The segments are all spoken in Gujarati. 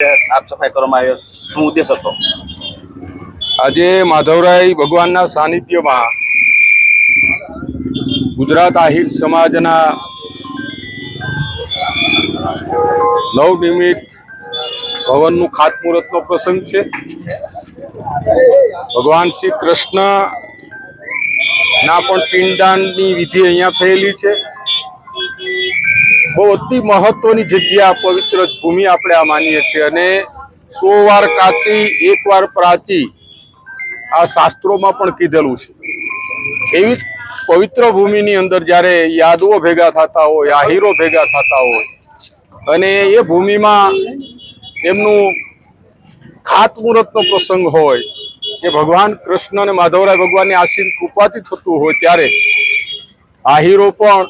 સાફ સફાઈ કરવામાં આવ્યો. શું ઉદ્દેશ હતો? આજે માધવરાય ભગવાનના સાનિધ્યમાં ગુજરાત આહિર સમાજના નવનિર્મિત ભવનનું ખાતમુહૂર્તનો પ્રસંગ છે. ભગવાન શ્રી કૃષ્ણ ના પણ પિંડદાનની વિધિ અહીંયા થયેલી છે. બહુ અતિ મહત્વની જગ્યા પવિત્ર ભૂમિ આપણે આ માનીએ છીએ. અને સો વાર કાચી એક વાર પ્રાચી આ શાસ્ત્રોમાં પણ કીધેલું છે. એવી પવિત્ર ભૂમિની અંદર જ્યારે યાદવો ભેગા થતા હોય, આહીરો ભેગા થતા હોય, અને એ ભૂમિમાં એમનું ખાતમુહૂર્તનો પ્રસંગ હોય, કે ભગવાન કૃષ્ણ અને માધવરાય ભગવાનની આશીર્વ કૃપાથી થતું હોય ત્યારે આહીરો પણ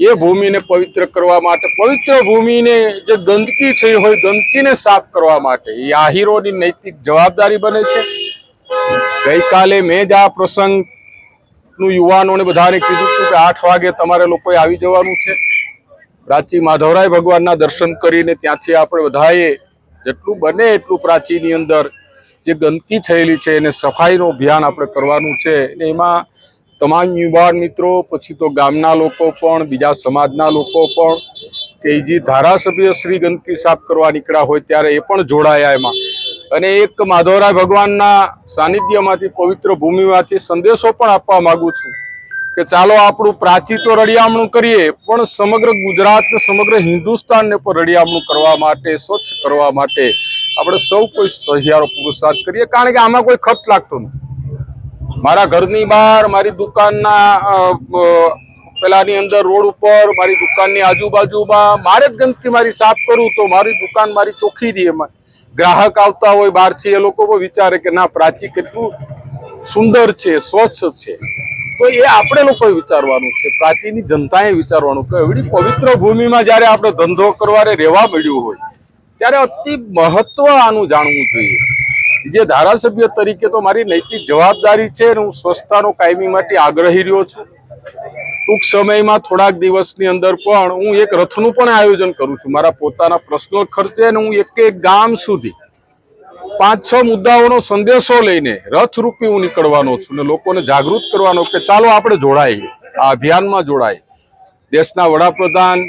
એ ભૂમિને પવિત્ર કરવા માટે, પવિત્ર ભૂમિને જે ગંદકી થઈ હોય, ગંદકીને સાફ કરવા માટે. એ આહીરોની નૈતિક જવાબદારી બને છે. ગઈકાલે મેં જ આ પ્રસંગનું યુવાનોને બધાને કીધું હતું કે આઠ વાગે તમારે લોકોએ આવી જવાનું છે. પ્રાચી માધવરાય ભગવાનના દર્શન કરીને ત્યાંથી આપણે બધાએ, જેટલું બને એટલું પ્રાચીની અંદર જે ગંદકી થયેલી છે, એને સફાઈનું અભિયાન આપણે કરવાનું છે. એમાં તમામ યુવાન મિત્રો, પછી તો ગામના લોકો પણ, બીજા સમાજના લોકો પણ, કે જે ધારાસભ્ય શ્રી ગંદકી સાફ કરવા નીકળ્યા હોય ત્યારે એ પણ જોડાયા એમાં. અને એક માધવરાય ભગવાનના સાનિધ્યમાંથી પવિત્ર ભૂમિમાંથી સંદેશો પણ આપવા માગું છું કે ચાલો આપણું પ્રાચી તો રળિયામણું કરીએ, પણ સમગ્ર ગુજરાત, સમગ્ર હિન્દુસ્તાનને પણ રળિયામણું કરવા માટે, સ્વચ્છ કરવા માટે આપણે સૌ કોઈ સહિયારો પુરુષાર્થ કરીએ. કારણ કે આમાં કોઈ ખર્ચ લાગતો નથી. મારા ઘરની બહાર, મારી દુકાનના પેલાની અંદર રોડ ઉપર, મારી દુકાનની આજુબાજુમાં, મારે જ ગંદકી મારી સાફ કરું તો મારી દુકાન મારી ચોખ્ખી રહી એમાં. ગ્રાહક આવતા હોય બહારથી, એ લોકો વિચારે કે ના, પ્રાચી કેટલું સુંદર છે, સ્વચ્છ છે. તો એ આપણે લોકોએ વિચારવાનું છે. પ્રાચીની જનતાએ વિચારવાનું કે એવડી પવિત્ર ભૂમિમાં જ્યારે આપણે ધંધો કરવા રહેવા મળ્યું હોય, ત્યારે અતિ મહત્વ આનું જાણવું જોઈએ. જે ધારાસભ્ય તરીકે તો મારી નૈતિક જવાબદારી છે હું સ્વચ્છતાનો કાયમી માટે આગ્રહી રહ્યો છું. ટૂંક સમયમાં થોડાક દિવસની અંદર પણ હું એક રથનું પણ આયોજન કરું છું. મારા પોતાના પર્સનલ ખર્ચે અને હું એક એક ગામ સુધી પાંચ છ મુદ્દાઓનો સંદેશો લઈને રથ રૂપી હું નીકળવાનો છું અને લોકોને જાગૃત કરવાનો કે ચાલો આપણે જોડાઈએ, આ અભિયાનમાં જોડાય દેશના વડાપ્રધાન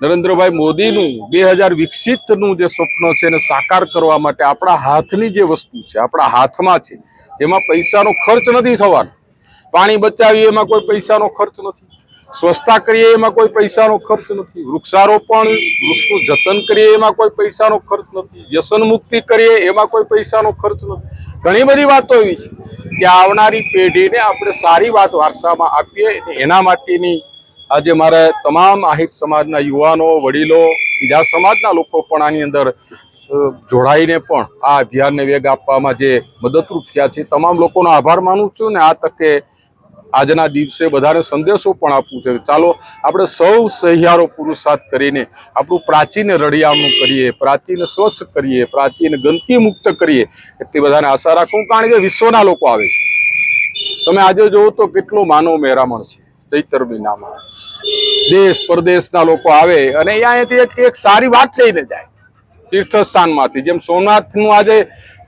નરેન્દ્રભાઈ મોદીનું બે હજાર વિકસિતનું જે સ્વપ્ન છે એને સાકાર કરવા માટે આપણા હાથની જે વસ્તુ છે, આપણા હાથમાં છે, જેમાં પૈસાનો ખર્ચ નથી થવાનો. પાણી બચાવીએ એમાં કોઈ પૈસાનો ખર્ચ નથી. સ્વચ્છતા કરીએ એમાં કોઈ પૈસાનો ખર્ચ નથી. વૃક્ષારોપણ, વૃક્ષનું જતન કરીએ એમાં કોઈ પૈસાનો ખર્ચ નથી. વ્યસન મુક્તિ કરીએ એમાં કોઈ પૈસાનો ખર્ચ નથી. ઘણી બધી વાતો એવી છે કે આવનારી પેઢીને આપણે સારી વાત વારસામાં આપીએ એના માટેની આજે મારે તમામ આહિર સમાજના યુવાનો, વડીલો, બીજા સમાજના લોકો પણ આની અંદર જોડાઈને પણ આ અભિયાનને વેગ આપવામાં જે મદદરૂપ થયા છે, તમામ લોકોનો આભાર માનું છું ને આ તકે આજના દિવસે બધાને સંદેશો પણ આપવું છે. ચાલો, આપણે સૌ સહિયારો પુરુષાર્થ કરીને આપણું પ્રાચીન રળિયામણું કરીએ, પ્રાચીન સ્વચ્છ કરીએ, પ્રાચીન ગંદકી મુક્ત કરીએ, એટલી બધાને આશા રાખું, કારણ કે વિશ્વના લોકો આવે છે. તમે આજે જોવો તો કેટલો માનવ મેરામણ છે. ચૈતર મહિનામાં દેશ પરદેશના લોકો આવે અને અહીંયાથી એક એક સારી વાત લઈને જાય. તીર્થસ્થાનમાંથી. જેમ સોમનાથનું આજે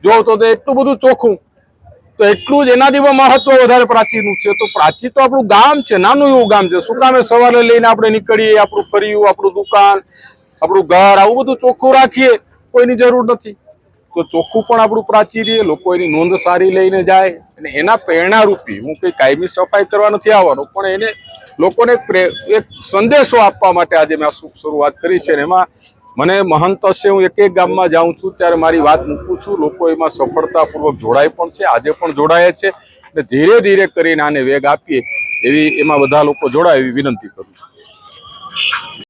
જોવો તો એટલું બધું ચોખ્ખું. તો એટલું જ એનાથી પણ મહત્વ વધારે પ્રાચીનનું છે. તો પ્રાચી તો આપણું ગામ છે, નાનું એવું ગામ છે. શું કામે સવારે લઈને આપણે નીકળીએ, આપણું ફર્યું, આપણું દુકાન, આપણું ઘર, આવું બધું ચોખ્ખું રાખીએ, કોઈની જરૂર નથી. તો ચોખ્ખું પણ આપણું પ્રાચી રહે લોકો એની નોંધ સારી લઈને જાય અને એના પ્રેરણારૂપી હું કંઈ કાયમી સફાઈ કરવા નથી આવવાનો, પણ એને લોકોને એક સંદેશો આપવા માટે આજે મેં શરૂઆત કરી છે અને એમાં મને મહંત હશે, હું એક એક ગામમાં જાઉં છું, ત્યારે મારી વાત મૂકું છું, લોકો એમાં સફળતાપૂર્વક જોડાય પણ છે, આજે પણ જોડાય છે અને ધીરે ધીરે કરીને આને વેગ આપીએ એવી એમાં બધા લોકો જોડાય એવી વિનંતી કરું છું.